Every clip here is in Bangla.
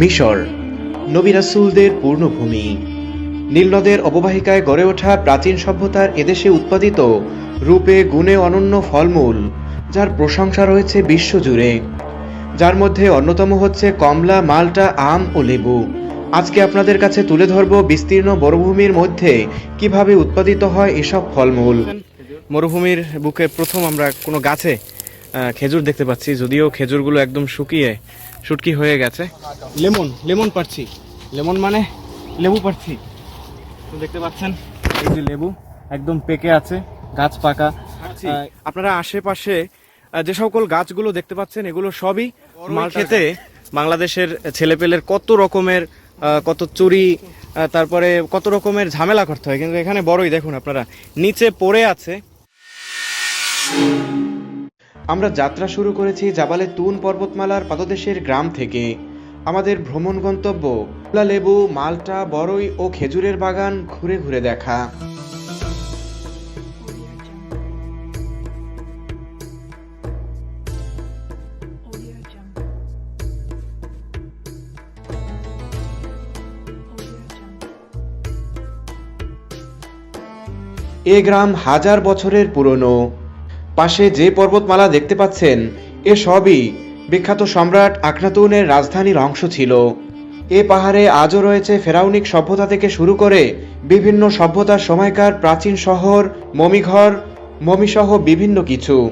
মিশর। নবী রাসূলদের পূর্ণভূমি। নীলনদের অববাহিকায় গড়ে ওঠা প্রাচীন সভ্যতার এদেশে উৎপাদিত রূপে গুণে অনন্য ফলমূল, যার প্রশংসা রয়েছে বিশ্বজুড়ে। যার মধ্যে অন্যতম হচ্ছে কমলা, মালটা, আম ও লেবু। আজকে আপনাদের কাছে তুলে ধরব বিস্তীর্ণ বনভূমির মধ্যে কীভাবে উৎপাদিত হয় এসব ফলমূল। মরুভূমির বুকে প্রথম আমরা কোনো গাছে খেজুর দেখতে পাচ্ছি। যদিও খেজুরগুলো একদম শুকিয়ে শুটকি হয়ে গেছে। লেমন লেমন পাচ্ছি লেমন মানে লেবু পাচ্ছি দেখতে পাচ্ছেন এই যে লেবু একদম পেকে আছে গাছ পাকা। আপনারা আশেপাশে যে সকল গাছগুলো দেখতে পাচ্ছেন এগুলো সবই মাল খেতে বাংলাদেশের ছেলেপেলের কত রকমের কত চুরি তারপরে কত রকমের ঝামেলা করতে হয়। কিন্তু এখানে বড়ই দেখুন আপনারা নিচে পড়ে আছে আমরা যাত্রা শুরু করেছি জাবালে তুন পর্বতমালার পাদদেশের গ্রাম থেকে আমাদের ভ্রমণ গন্তব্য লেবু, মালটা বড়ই ও খেজুরের বাগান ঘুরে ঘুরে দেখা. এ গ্রাম হাজার বছরের পুরনো পাশে যে পর্বতমালা দেখতে পাচ্ছেন, এ সবই বিখ্যাত সম্রাট আখনাতুনের রাজধানীর অংশ ছিল। এ পাহাড়ে আজও রয়েছে ফেরাউনিক সভ্যতা থেকে শুরু করে বিভিন্ন সভ্যতার সময়কার প্রাচীন শহর, মমিঘর, মমিসহ বিভিন্ন কিছু।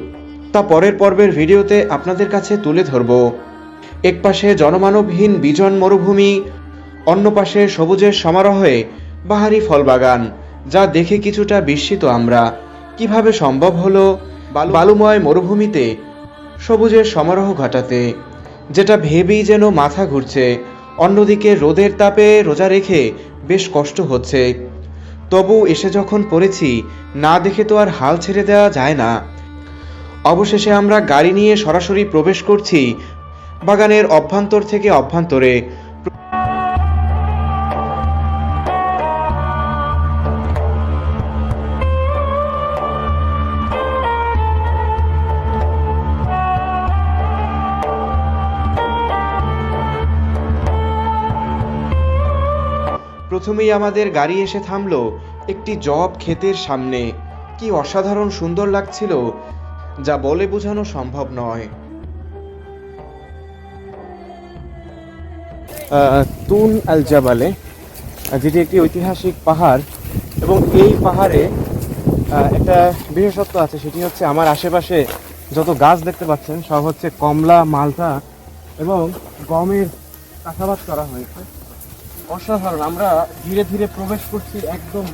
তা পরের পর্বের ভিডিওতে আপনাদের কাছে তুলে ধরব। একপাশে জনমানবহীন বিজন মরুভূমি, অন্য পাশে সবুজের সমারোহে বাহারি ফলবাগান, যা দেখে কিছুটা বিস্মিত আমরা। কীভাবে সম্ভব হলো? বালুময় মরুভূমিতে সবুজের সমারোহ ঘটাতে, যেটা ভেবেই যেন মাথা ঘুরছে, অন্যদিকে রোদের তাপে রোজা রেখে বেশ কষ্ট হচ্ছে। তবু এসে যখন পড়েছি, না দেখে তো আর হাল ছেড়ে দেওয়া যায় না। অবশেষে আমরা গাড়ি নিয়ে সরাসরি প্রবেশ করছি বাগানের অভ্যন্তর থেকে অভ্যন্তরে। প্রথমেই আমাদের গাড়ি এসে থামলো একটি জব ক্ষেতের সামনে। কি অসাধারণ সুন্দর লাগছিল, যা বলে বোঝানো সম্ভব নয়। তুন আল জাবালে যেটি একটি ঐতিহাসিক পাহাড়, এবং এই পাহাড়ে একটা বিশেষত্ব আছে, সেটি হচ্ছে আমার আশেপাশে যত গাছ দেখতে পাচ্ছেন, সব হচ্ছে কমলা মালটা এবং গমের চাষাবাদ করা হয়েছে। অসাধারণ। আমরা ধীরে ধীরে প্রবেশ করছি একদম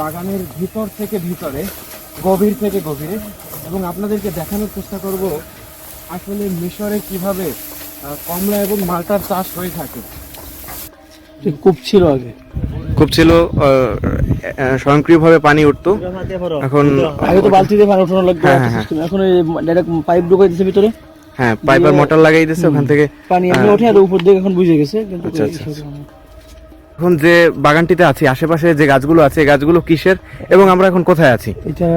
বাগানের ভিতর থেকে ভিতরে গভীর থেকে গভীরে। এবং আপনাদেরকে দেখানোর চেষ্টা করব আসলে মিশরে কীভাবে কমলা এবং মালটার চাষ হয়ে থাকে। কূপ ছিল আগে। খুব ছিল স্বয়ংক্রিয়ভাবে পানি উঠতো। এখন আগে তো বালতি দিয়ে পানি উঠানো লাগতো হ্যাঁ, হ্যাঁ। এখন ডাইরেক্ট পাইপ ঢুকাই দিচ্ছে ভিতরে। হ্যাঁ পাইপার মোটর লাগাই দিয়েছে ওখান থেকে পানি এমনি। ওঠে আর উপর দিকে এখন বুঝে গেছে কিন্তু এখন যে বাগানটিতে আছি আশেপাশে যে গাছগুলো আছে গাছগুলো কিসের এবং আমরা এখন কোথায় আছি? এটা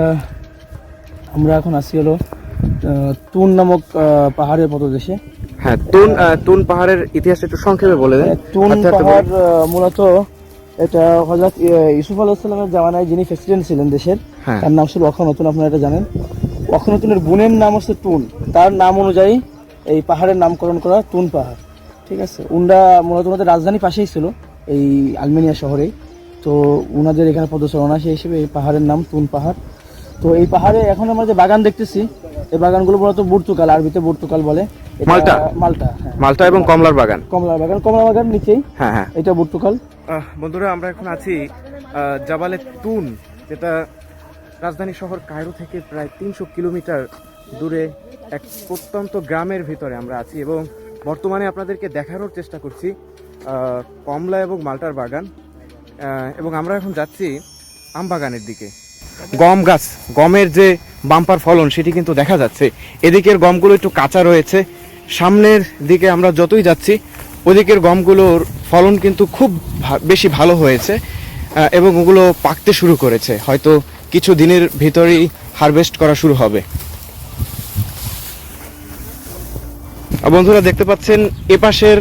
আমরা এখন আসি হলো তুন নামক পাহাড়ের পদদেশে হ্যাঁ তুন তুন পাহাড়ের ইতিহাস একটু সংক্ষেপে বলে দেন। তুন হাতে হাতে বলুন। পাহাড় মূলত এটা হজরত ইউসুফ আলাইসাল্লামের জামানায় যিনি প্রেসিডেন্ট ছিলেন দেশের হ্যাঁ। তার নাম ছিল অখনতুন আপনারা এটা জানেন। অখনতুনের বোনের নাম হচ্ছে তুন। তার নাম অনুযায়ী এই পাহাড়ের নামকরণ করা তুন পাহাড়। ঠিক আছে? উনরা মূলত ওনাদের রাজধানী পাশেই ছিল। এই আলমেনিয়া শহরেই তো উনাদের এখানে পদচারণা সেই হিসেবে এই পাহাড়ের নাম তুন পাহাড়। তো এই পাহাড়ে এখন আমরা যে বাগান দেখতেছি এই বাগানগুলো মূলত বর্তুকাল আরবিতে বর্তুকাল বলে। মালটা? মালটা হ্যাঁ। মালটা এবং কমলার বাগান? কমলা বাগান কমলা বাগান নিচেই। হ্যাঁ হ্যাঁ। এটা বর্তুকাল। আহ, বন্ধুরা আমরা এখন আছি জাবালে তুন যেটা রাজধানী শহর কায়রো থেকে প্রায় তিনশো কিলোমিটার দূরে এক প্রত্যন্ত গ্রামের ভিতরে আমরা আছি এবং বর্তমানে আপনাদেরকে দেখানোর চেষ্টা করছি। কমলা এবং মালটার বাগান এবং আমরা এখন যাচ্ছি আম বাগানের দিকে। গম গাছ, গমের যে বাম্পার ফলন, সেটি কিন্তু দেখা যাচ্ছে। এদিকের গমগুলো একটু কাঁচা রয়েছে। সামনের দিকে আমরা যতই যাচ্ছি, ওদিকের গমগুলোর ফলন কিন্তু খুব বেশি ভালো হয়েছে এবং ওগুলো পাকতে শুরু করেছে। হয়তো কিছু দিনের ভিতরেই হারভেস্ট করা শুরু হবে। বন্ধুরা, দেখতে পাচ্ছেন, এপাশের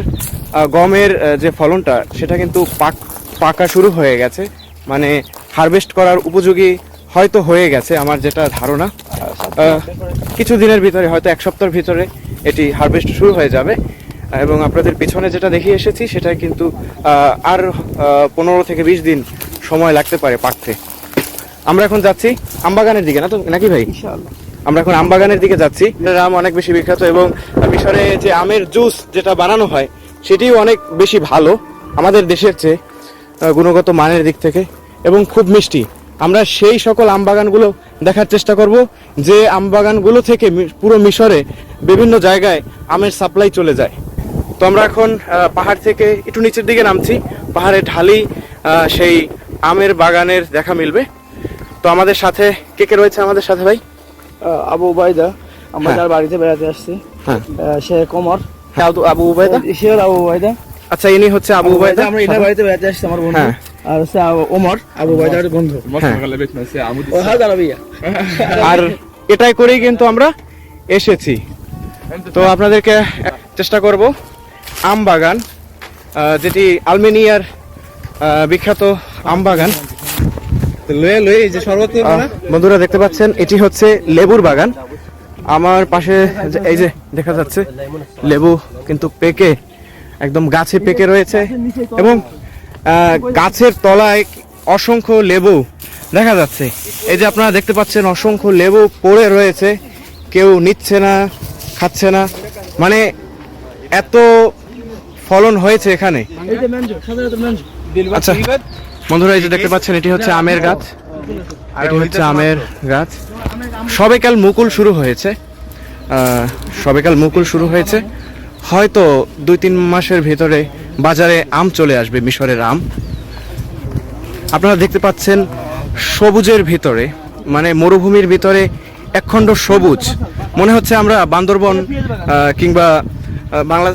গমের যে ফলনটা সেটা কিন্তু পাক পাকা শুরু হয়ে গেছে। মানে হারভেস্ট করার উপযোগী হয়তো হয়ে গেছে আমার যেটা ধারণা। কিছু দিনের ভিতরে হয়তো এক সপ্তাহের ভিতরে এটি হারভেস্ট শুরু হয়ে যাবে। এবং আপনাদের পিছনে যেটা দেখিয়ে এসেছি সেটা কিন্তু আর পনেরো থেকে বিশ দিন সময় লাগতে পারে পাকতে। আমরা এখন যাচ্ছি আমবাগানের দিকে না তো? নাকি ভাই? আমরা এখন আমবাগানের দিকে যাচ্ছি। আম অনেক বেশি বিখ্যাত এবং মিশরে যে আমের জুস যেটা বানানো হয় সেটিও অনেক বেশি ভালো আমাদের দেশের চেয়ে গুণগত মানের দিক থেকে এবং খুব মিষ্টি। আমরা সেই সকল আম বাগানগুলো দেখার চেষ্টা করব যে আম বাগানগুলো থেকে পুরো মিশরে বিভিন্ন জায়গায় আমের সাপ্লাই চলে যায়। তো আমরা এখন পাহাড় থেকে একটু নিচের দিকে নামছি পাহাড়ে ঢালি সেই আমের বাগানের দেখা মিলবে। তো আমাদের সাথে কে কে রয়েছে আমাদের সাথে ভাই? আবু উবাইদা আমরা হ্যাঁ। যার বাড়িতে বেড়াতে আসছি। হ্যাঁ। সে কমর। হ্যাঁ আবু- আবু উবাইদা সে আবু উবাইদা আচ্ছা ইনি হচ্ছে আবু উবাইদা আমরা এনার বাড়িতে বেড়াতে আসছি আমার বন্ধু। হ্যাঁ। আর হচ্ছে ওমর আবু উবাইদার বন্ধু। হ্যাঁ। হ্যাঁ আর এটাই করেই কিন্তু আমরা এসেছি। তো আপনাদেরকে চেষ্টা করব আম বাগান আহ, যেটি আলমেনিয়ার আহ, বিখ্যাত আম বাগান। বন্ধুরা দেখতে পাচ্ছেন এটি হচ্ছে লেবুর বাগান। আমার পাশে এই যে দেখা যাচ্ছে লেবু কিন্তু পেকে একদম গাছে পেকে রয়েছে এবং আহ, গাছের তলায় অসংখ্য লেবু দেখা যাচ্ছে। এই যে আপনারা দেখতে পাচ্ছেন অসংখ্য লেবু পড়ে রয়েছে কেউ নিচ্ছে না খাচ্ছে না। মানে এত ফলন হয়েছে এখানে। আচ্ছা বন্ধুরা এই যে দেখতে পাচ্ছেন এটি হচ্ছে আমের গাছ। এটি হচ্ছে আমের গাছ। সবেকাল মুকুল শুরু হয়েছে। সবেকাল মুকুল শুরু হয়েছে। হয়তো দুই তিন মাসের ভেতরে বাজারে আম চলে আসবে মিশরের আম। আপনারা দেখতে পাচ্ছেন সবুজের ভিতরে মানে মরুভূমির ভিতরে একখণ্ড সবুজ। মনে হচ্ছে আমরা বান্দরবন কিংবা বাংলা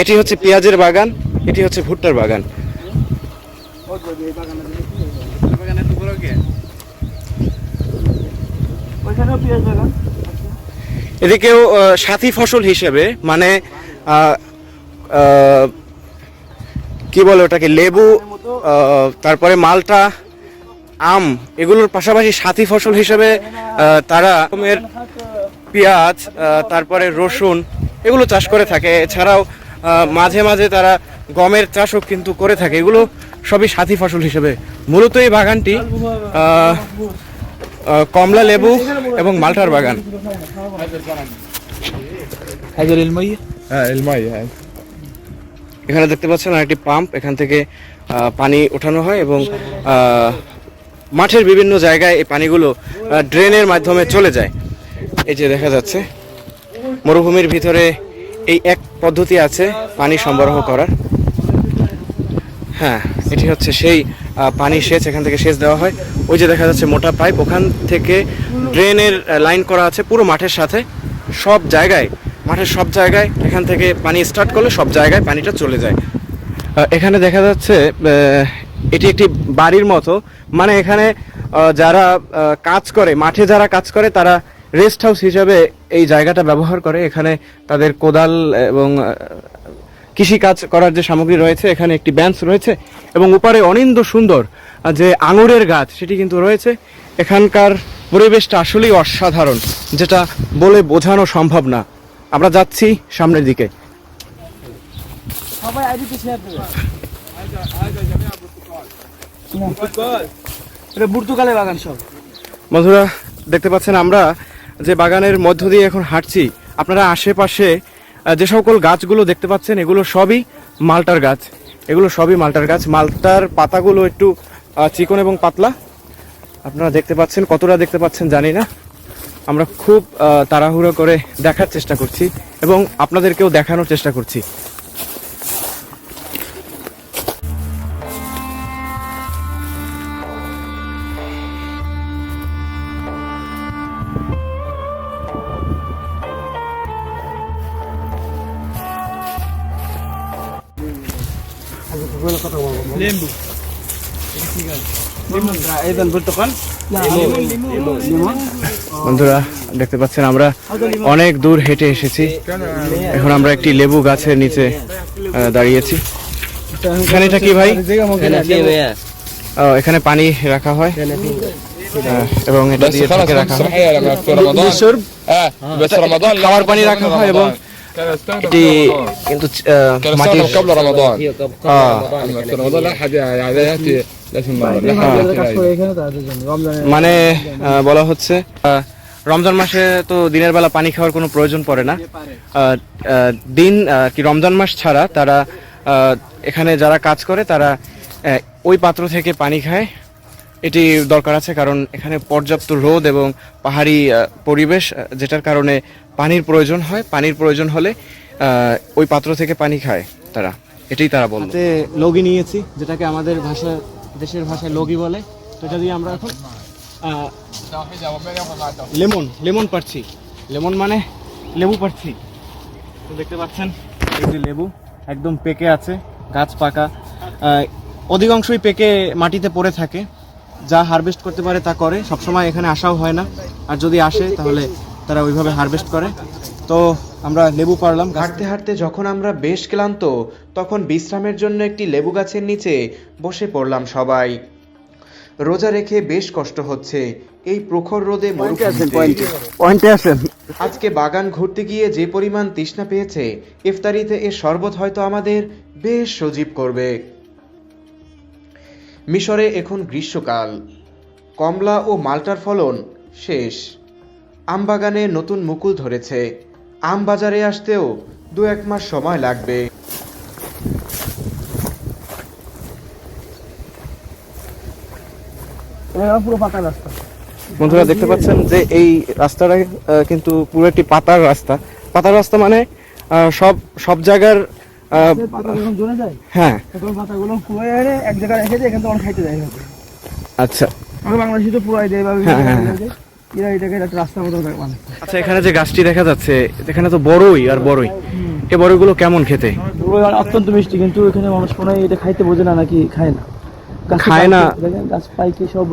এটি হচ্ছে পেঁয়াজের বাগান এটি হচ্ছে ভুট্টার বাগান ওইখানেও পেঁয়াজ বাগান এদিকেও সাথী ফসল হিসেবে মানে কি বলে ওটাকে লেবু তারপরে মালটা আম এগুলোর পাশাপাশি সাথী ফসল হিসেবে তারা রকমের পেঁয়াজ তারপরে রসুন এগুলো চাষ করে থাকে। এছাড়াও মাঝে মাঝে তারা গমের চাষও কিন্তু করে থাকে। এগুলো সবই সাথী ফসল হিসেবে। মূলত এই বাগানটি কমলা লেবু এবং মালটার বাগান। এখানে দেখতে পাচ্ছেন একটি পাম্প এখান থেকে পানি ওঠানো হয় এবং মাঠের বিভিন্ন জায়গায় এই পানিগুলো ড্রেনের মাধ্যমে চলে যায়। এই যে দেখা যাচ্ছে মরুভূমির ভিতরে এই এক পদ্ধতি আছে পানি সরবরাহ করার। হ্যাঁ এটি হচ্ছে সেই পানি সেচ এখান থেকে সেচ দেওয়া হয়। ওই যে দেখা যাচ্ছে মোটা পাইপ, ওখান থেকে ড্রেনের লাইন করা আছে পুরো মাঠের সাথে। সব জায়গায়, মাঠের সব জায়গায় এখান থেকে পানি স্টার্ট করলে সব জায়গায় পানিটা চলে যায়। এখানে দেখা যাচ্ছে এটি একটি বাড়ির মতো। মানে এখানে যারা কাজ করে, মাঠে যারা কাজ করে, তারা রেস্ট হাউস হিসাবে এই জায়গাটা ব্যবহার করে। এখানে তাদের কোদাল এবং কৃষি কাজ করার যে সামগ্রী রয়েছে এখানে একটি বেঞ্চ রয়েছে এবং উপরে অনিন্দ সুন্দর যে আঙুরের গাছ সেটি কিন্তু রয়েছে। এখানকার পরিবেশটা আসলেই অসাধারণ যেটা বলে বোঝানো সম্ভব না। আমরা যাচ্ছি সামনের দিকে। বাগান সব। বন্ধুরা দেখতে পাচ্ছেন আমরা যে বাগানের মধ্য দিয়ে এখন হাঁটছি। আপনারা আশেপাশে যে সকল গাছগুলো দেখতে পাচ্ছেন, এগুলো সবই মালটার গাছ। এগুলো সবই মালটার গাছ। মালটার পাতাগুলো একটু চিকন এবং পাতলা। আপনারা দেখতে পাচ্ছেন, কতটা দেখতে পাচ্ছেন জানি না। আমরা খুব তাড়াহুড়ো করে দেখার চেষ্টা করছি এবং আপনাদেরকেও দেখানোর চেষ্টা করছি। বন্ধুরা দেখতে পাচ্ছেন আমরা অনেক দূর হেঁটে এসেছি এখন আমরা একটি লেবু গাছের নিচে দাঁড়িয়েছি এখানে এটা কি ভাই এখানে পানি রাখা হয় এবং এটা দিয়ে রাখা হয় খাওয়ার পানি রাখা হয় এবং এটি في رمضان. কিন্তু আহ, كان মাটির يستخدم قبل رمضان আহ, أما في رمضان لا احد يعني ياتي لازم لا কাজ أحد করে يأتي. এখানে তাদের জন্য রমজানের মানে আহ, বলা হচ্ছে আহ, রমজান মাসে তো দিনের বেলা পানি খাওয়ার কোনো প্রয়োজন পড়ে না আহ, আহ, দিন আহ, কি রমজান মাস ছাড়া তারা আহ, এখানে যারা কাজ করে তারা আহ, ওই পাত্র থেকে পানি খায় এটি দরকার আছে কারণ এখানে পর্যাপ্ত রোদ এবং পাহাড়ি পরিবেশ যেটার কারণে পানির প্রয়োজন হয়। পানির প্রয়োজন হলে ওই পাত্র থেকে পানি খায় তারা। এটাই তারা বলল। লগি নিয়েছি, যেটাকে আমাদের ভাষা, দেশের ভাষায় লগি বলে। তো দিয়ে আমরা এখন লেমন লেমন পাচ্ছি লেমন মানে লেবু পাচ্ছি দেখতে পাচ্ছেন, এই যে লেবু একদম পেকে আছে, গাছ পাকা। অধিকাংশই পেকে মাটিতে পড়ে থাকে। যা হারভেস্ট করতে পারে তা করে। সবসময় এখানে আসাও হয় না। আর যদি আসে তাহলে তারা ওইভাবে হারভেস্ট করে। তো আমরা লেবু পারলাম হাঁটতে হাঁটতে যখন আমরা বেশ ক্লান্ত তখন বিশ্রামের জন্য একটি লেবু গাছের নিচে বসে পড়লাম সবাই। রোজা রেখে বেশ কষ্ট হচ্ছে। এই প্রখর রোদে মরুভূমিতে। পয়েন্টে আসেন আজকে বাগান ঘুরতে গিয়ে যে পরিমাণ তৃষ্ণা পেয়েছে ইফতারিতে এ শরবত হয়তো আমাদের বেশ সজীব করবে। মিশরে এখন গ্রীষ্মকাল। কমলা ও মাল্টার ফলন শেষ। আম বাগানে নতুন মুকুল ধরেছে। আম বাজারে আসতেও দু এক মাস সময় লাগবে। এটা পুরো পাকা রাস্তা। বন্ধুরা দেখতে পাচ্ছেন যে এই রাস্তাটা কিন্তু পুরো একটি পাতার রাস্তা। পাতার রাস্তা মানে আহ, সব সব জায়গার হ্যাঁ। পাতাগুলো এক জায়গায় রেখে দিয়ে এখান থেকে খাইতে যায় আচ্ছা। আমরা বাংলাদেশি তো পুরাই দেয় বা হ্যাঁ, হ্যাঁ। এরা এটাকে একটা রাস্তার মতো মানে আচ্ছা এখানে যে গাছটি দেখা যাচ্ছে এখানে তো বড়ই আর বড়ই। এই বড়ইগুলো কেমন খেতে? অত্যন্ত মিষ্টি কিন্তু এখানে মানুষ মনে এটা খাইতে বোঝে না নাকি খায় না। খায় না। দেখেন, গাছ পাইকে সব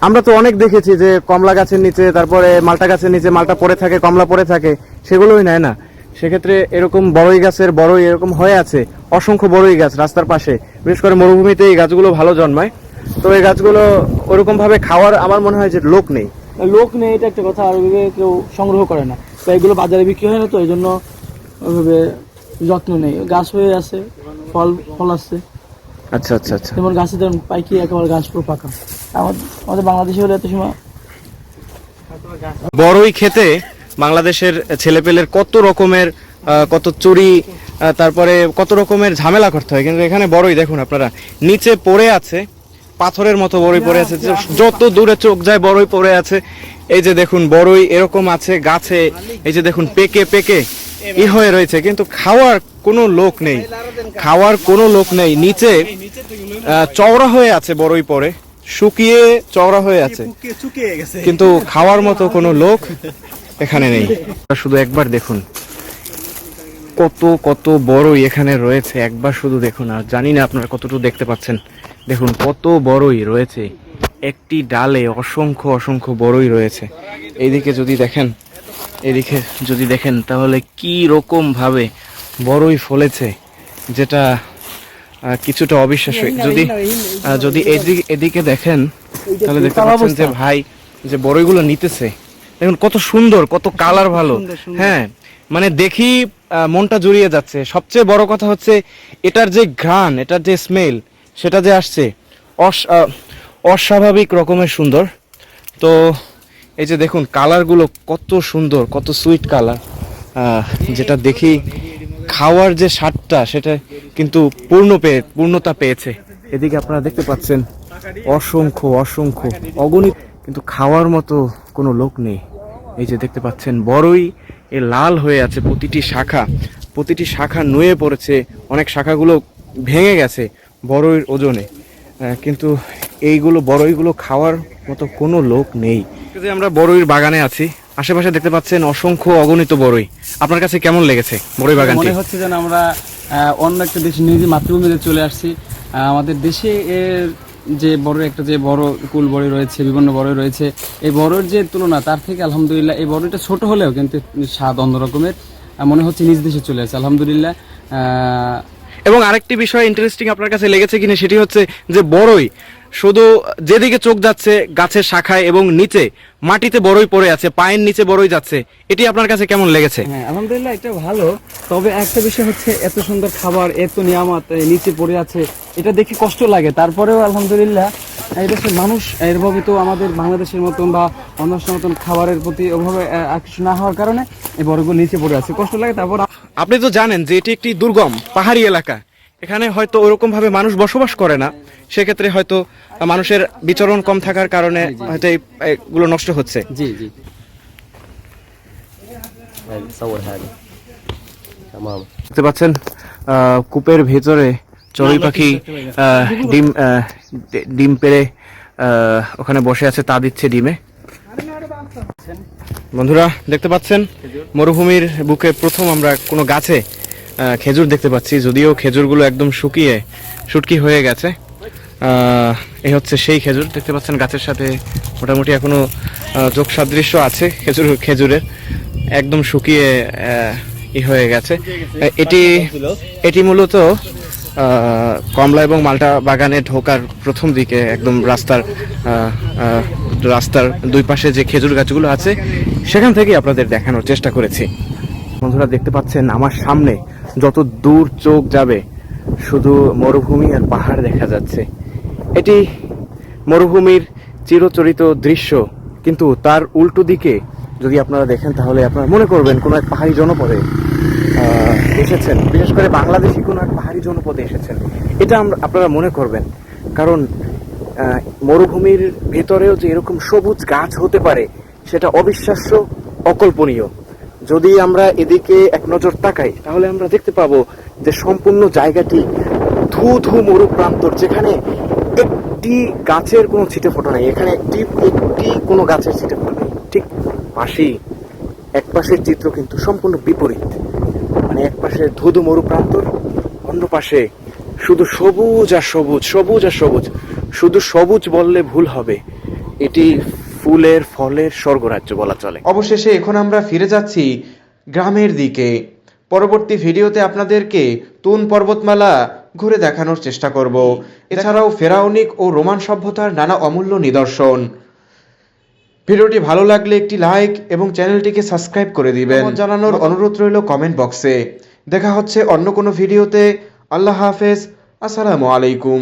আমরা তো অনেক দেখেছি যে কমলা গাছের নিচে তারপরে মালটা গাছের নিচে মালটা পড়ে থাকে কমলা পড়ে থাকে সেগুলোই নেয় না। সেক্ষেত্রে এরকম বড়ই গাছের বড়ই এরকম হয়ে আছে অসংখ্য বড়ই গাছ রাস্তার পাশে। বিশেষ করে মরুভূমিতে এই গাছগুলো ভালো জন্মায়। তো এই গাছগুলো ওরকম ভাবে খাওয়ার আমার মনে হয় যে লোক নেই। লোক নেই এটা একটা কথা আর ওইভাবে কেউ সংগ্রহ করে না। তো এগুলো বাজারে বিক্রি হয় না তো এই জন্য ওইভাবে যত্ন নেই। গাছ হয়ে আছে ফল ফল আসছে আচ্ছা আচ্ছা আচ্ছা। যেমন গাছে যেমন পাইকি একেবারে গাছ পুরো পাকা। আমাদের আমাদের বাংলাদেশে হলে এত সময় বড়ই খেতে বাংলাদেশের ছেলেপেলের কত রকমের কত চুরি তারপরে কত রকমের ঝামেলা করতে হয়। কিন্তু এখানে বড়ই দেখুন আপনারা নিচে পড়ে আছে পাথরের মতো বড়ই পড়ে আছে যত দূরে চোখ যায় বড়ই পড়ে আছে। এই যে দেখুন বড়ই এরকম আছে গাছে এই যে দেখুন পেকে পেকে ই হয়ে রয়েছে কিন্তু খাওয়ার কোনো লোক নেই খাওয়ার কোনো লোক নেই। নিচে চওড়া হয়ে আছে বড়ই পড়ে শুকিয়ে চওড়া হয়ে আছে। কিন্তু খাওয়ার মতো কোনো লোক এখানে নেই। শুধু একবার দেখুন। কত কত বড়ই এখানে রয়েছে। একবার শুধু দেখুন। আর জানি না আপনারা কতটুকু দেখতে পাচ্ছেন। দেখুন কত বড়ই রয়েছে। একটি ডালে অসংখ্য অসংখ্য বড়ই রয়েছে। এইদিকে যদি দেখেন এদিকে যদি দেখেন তাহলে কি রকম ভাবে বড়ই ফলেছে যেটা কিছুটা অবিশ্বাস্য। যদি যদি এদিকে এদিকে দেখেন তাহলে দেখতে পাচ্ছেন যে ভাই যে বড়ইগুলো নিতেছে দেখুন কত সুন্দর কত কালার ভালো। হ্যাঁ মানে দেখি মনটা জুড়িয়ে যাচ্ছে। সবচেয়ে বড় কথা হচ্ছে এটার যে ঘ্রাণ এটার যে স্মেল সেটা যে আসছে অস- অস্বাভাবিক রকমের সুন্দর। তো এই যে দেখুন কালারগুলো কত সুন্দর কত সুইট কালার যেটা দেখি খাওয়ার যে স্বাদটা সেটা কিন্তু পূর্ণ পেয়ে পূর্ণতা পেয়েছে। এদিকে আপনারা দেখতে পাচ্ছেন অসংখ্য অসংখ্য অগণিত কিন্তু খাওয়ার মতো কোনো লোক নেই। এই যে দেখতে পাচ্ছেন বড়ই এ লাল হয়ে আছে প্রতিটি শাখা। প্রতিটি শাখা নুয়ে পড়েছে অনেক শাখাগুলো ভেঙে গেছে বড়ইর ওজনে। কিন্তু এইগুলো বড়ইগুলো খাওয়ার মতো কোনো লোক নেই। যে আমরা বড়ইর বাগানে আছি আশেপাশে দেখতে পাচ্ছেন অসংখ্য অগণিত বড়ই। আপনার কাছে কেমন লেগেছে বড়ই বাগান মনে হচ্ছে যেন আমরা অন্য একটা দেশে নিজে মাতৃভূমিতে চলে আসছি। আমাদের দেশে এর যে বড় একটা যে বড় কুল বড়ি রয়েছে বিভিন্ন বড়ই রয়েছে এই বড়ের যে তুলনা তার থেকে আলহামদুলিল্লাহ এই বড়িটা ছোট হলেও কিন্তু স্বাদ অন্য রকমের আহ, মনে হচ্ছে নিজ দেশে চলে আসে। আলহামদুলিল্লাহ এবং আরেকটি বিষয় ইন্টারেস্টিং আপনার কাছে লেগেছে কিনা সেটি হচ্ছে যে বড়ই শুধু যেদিকে চোখ যাচ্ছে গাছের শাখায় এবং নিচে মাটিতে বড়ই পড়ে আছে, পায়ের নিচে বড়ই যাচ্ছে, এটি আপনার কাছে কেমন লেগেছে? হ্যাঁ আলহামদুলিল্লাহ এটা ভালো। তবে একটা বিষয় হচ্ছে এত সুন্দর খাবার, এত নিয়ামত নিচে পড়ে আছে, এটা দেখে কষ্ট লাগে। তারপরেও আলহামদুলিল্লাহ এই দেশের মানুষ এরভাবে তো আমাদের বাংলাদেশের মতন বা অন্য মতন খাবারের প্রতি ওভাবে আকৃষ্ট না হওয়ার কারণে এই বড়গুলো নিচে পড়ে আছে, কষ্ট লাগে। তারপর আপনি তো জানেন যে এটি একটি দুর্গম পাহাড়ি এলাকা। এখানে হয়তো ওরকম ভাবে মানুষ বসবাস করে না। সেক্ষেত্রে হয়তো মানুষের বিচরণ কম থাকার কারণে হয়তো এই- এগুলো নষ্ট হচ্ছে। জি জি। দেখতে পাচ্ছেন আহ, কূপের ভেতরে চড়ুই পাখি আহ, ডিম আহ, ডিম পেড়ে আহ, ওখানে বসে আছে তা দিচ্ছে ডিমে। বন্ধুরা দেখতে পাচ্ছেন? মরুভূমির বুকে প্রথম আমরা কোনো গাছে খেজুর দেখতে পাচ্ছি যদিও খেজুরগুলো একদম শুকিয়ে শুটকি হয়ে গেছে। এই হচ্ছে সেই খেজুর দেখতে পাচ্ছেন গাছের সাথে মোটামুটি এখনও আহ, যোগ সাদৃশ্য আছে খেজুর খেজুরের। একদম শুকিয়ে ই হয়ে গেছে। এটি এটি মূলত কমলা এবং মালটা বাগানে ঢোকার প্রথম দিকে একদম রাস্তার রাস্তার দুই পাশে যে খেজুর গাছগুলো আছে, সেখান থেকেই আপনাদের দেখানোর চেষ্টা করেছি। বন্ধুরা দেখতে পাচ্ছেন, আমার সামনে যত দূর চোখ যাবে, শুধু মরুভূমি আর পাহাড় দেখা যাচ্ছে। এটি মরুভূমির চিরচরিত দৃশ্য, কিন্তু তার উল্টো দিকে যদি আপনারা দেখেন, তাহলে আপনারা মনে করবেন কোনো এক পাহাড়ি জনপদে এসেছেন, বিশেষ করে বাংলাদেশি কোনো এক পাহাড়ি জনপদে এসেছেন। এটা আমরা আপনারা মনে করবেন। কারণ মরুভূমির ভেতরেও যে এরকম সবুজ গাছ হতে পারে, সেটা অবিশ্বাস্য অকল্পনীয়। যদি আমরা এদিকে এক নজর তাকাই, তাহলে আমরা দেখতে পাবো যে সম্পূর্ণ জায়গাটি ধু ধু মরু প্রান্তর যেখানে একটি গাছের কোনো ছিটে ফোটা নেই। এখানে একটি একটি কোনো গাছের ছিটে ফোটা নেই। ঠিক পাশেই এক পাশের চিত্র কিন্তু সম্পূর্ণ বিপরীত। মানে এক পাশে ধুধু মরু প্রান্তর, অন্য পাশে শুধু সবুজ আর সবুজ সবুজ আর সবুজ। শুধু সবুজ বললে ভুল হবে। এটি ফুলের ফলের স্বর্গরাজ্য বলা চলে। অবশেষে এখন আমরা ফিরে যাচ্ছি গ্রামের দিকে। পরবর্তী ভিডিওতে আপনাদেরকে তুন পর্বতমালা ঘুরে দেখানোর চেষ্টা করব। এছাড়াও ফেরাউনিক ও রোমান সভ্যতার নানা অমূল্য নিদর্শন। ভিডিওটি ভালো লাগলে একটি লাইক এবং চ্যানেলটিকে সাবস্ক্রাইব করে দিবেন। জানানোর অনুরোধ রইল কমেন্ট বক্সে। দেখা হচ্ছে অন্য কোনো ভিডিওতে। আল্লাহ হাফেজ। আসসালামু আলাইকুম।